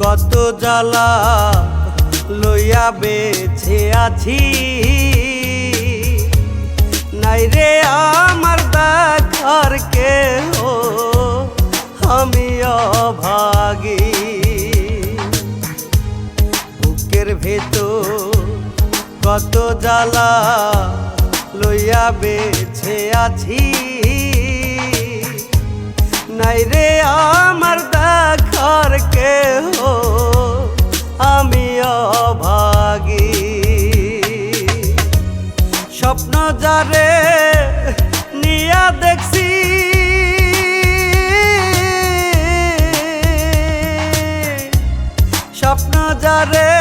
কত জ্বালা লইয়া বেছে আছি। নাই রে আমার দেখার কেহ আমি অভাগী বুকের ভেতর কত জ্বালা লইয়া বেছে আছি। নাই রে আমার দেখার কেহ। আমি অভাগী। স্বপ্ন যারে নিয়া দেখছি। স্বপ্ন যারে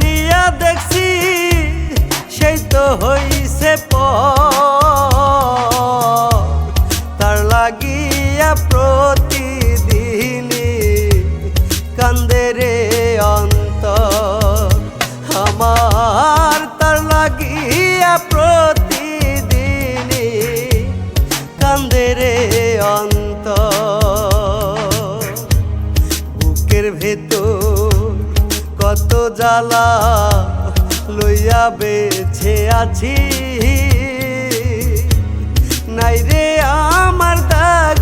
নিয়া দেখছি, সেই তো হইছে পর প্রতিদিনই কান্দে রে অন্তর। আমার তার লাগিয়া প্রতিদিনই কান্দে রে অন্তর। বুকের ভেতর কত জ্বালা লইয়া বেছে আছি। নাই রে আমার দেখার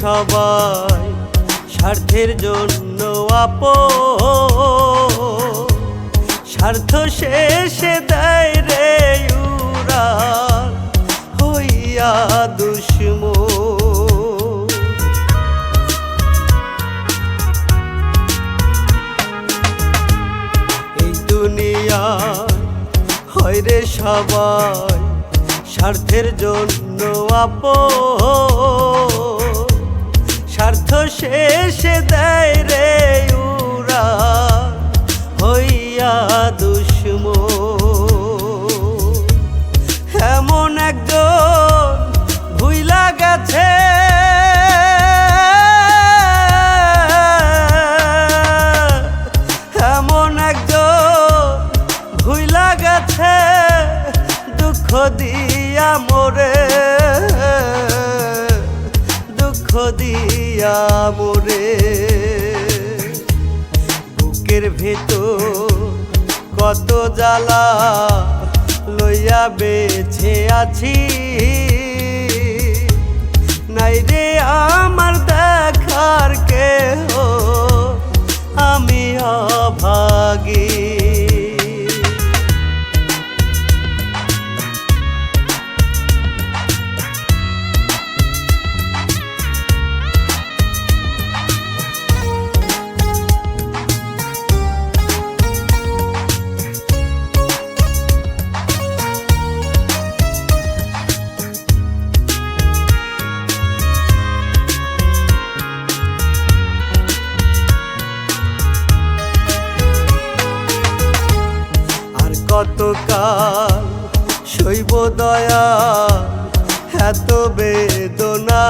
সবাই স্বার্থের জন্য আপ স্বার্থ শেষে দেয় রে উরা হইয়া এই দুনিয়া হয় রে সবাই স্বার্থের জন্য আপ স্বার্থ শেষে দেয় রে উরা হইয়া দুশ্ম এমন একজন ভুইলা গেছে। এমন একজন ভুইলা গেছে, দুঃখ দিয়া মোরে, দুঃখ দিয়া মোরে বুকের ভেতর কত জ্বালা লইয়া বেছে আছি। নাই রে আমার দেখার কেহ, আমি অভাগী কতকাল শৈব দয়া, এত বেদনা।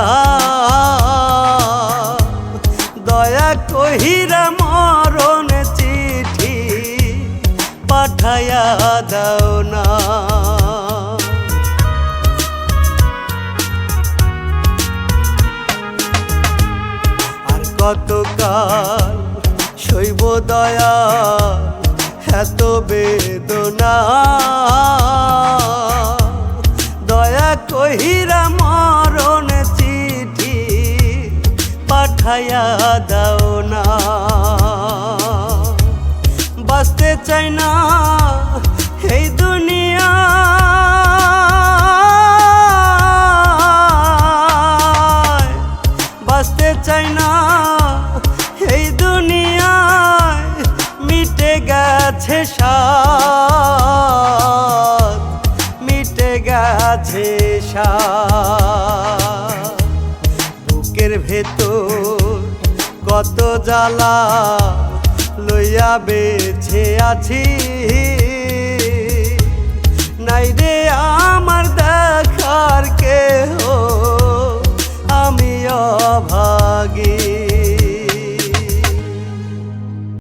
দয়া কহিরা মরণ চিঠি পাঠায়া দাও না। আর কতকাল শৈব দয়া এত বেদনা। দয়া কহিরা মরণ চিঠি পাঠায়া দাও না। বাঁচতে চাই না এই দুনিয়া। জ্বালা লইয়া বেছে আছি।